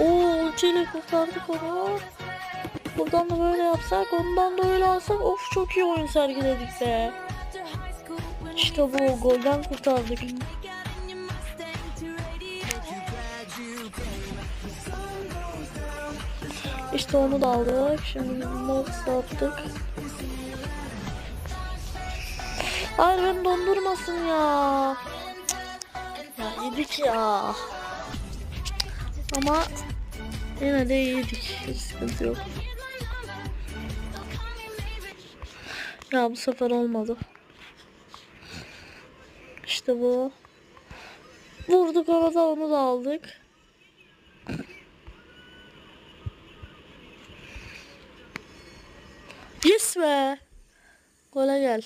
Oo ultiyle kurtardık onu. Buradan da böyle yapsak ondan da öyle alsak of çok iyi oyun sergiledik be. İşte bu golden kurtardık. İşte onu da aldık. Şimdi bunu sattık. Hayır beni dondurmasın ya. Ya yedik ya. Ama yine de yedik. Hiç sıkıntı yok. Ya bu sefer olmadı. İşte bu. Vurduk havada onu da aldık. Yes be. Gole gel.